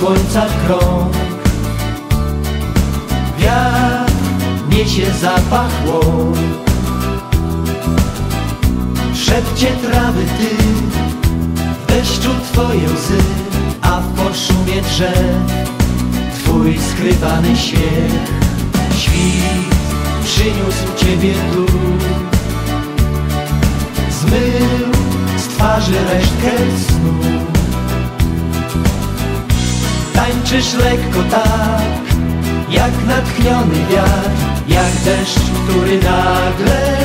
słońca krąg. Wiatr niesie zapach łąk Szepcie trawy ty, w deszczu twoje łzy A w poszumie drzew. Twój skrywany śmiech Świt przyniósł ciebie tu. Zmył z twarzy resztkę snu Tańczysz lekko tak, jak natchniony wiatr Jak deszcz, który nagle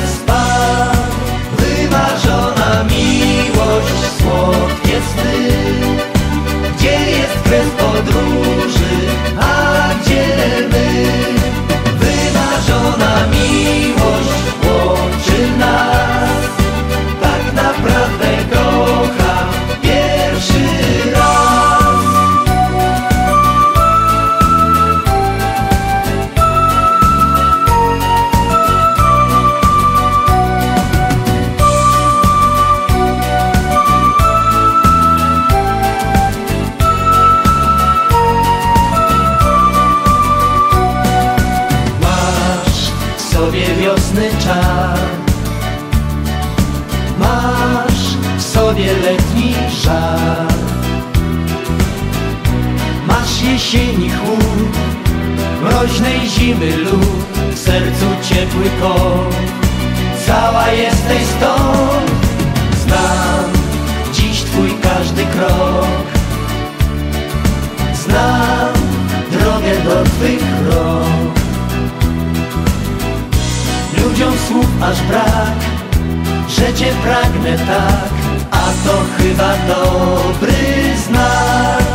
sobie wiosny czar. Masz w sobie letni żar. Masz jesieni chłód Mroźnej zimy lód W sercu ciepły kąt Cała jesteś stąd aż brak Że cię pragnę tak A to chyba dobry znak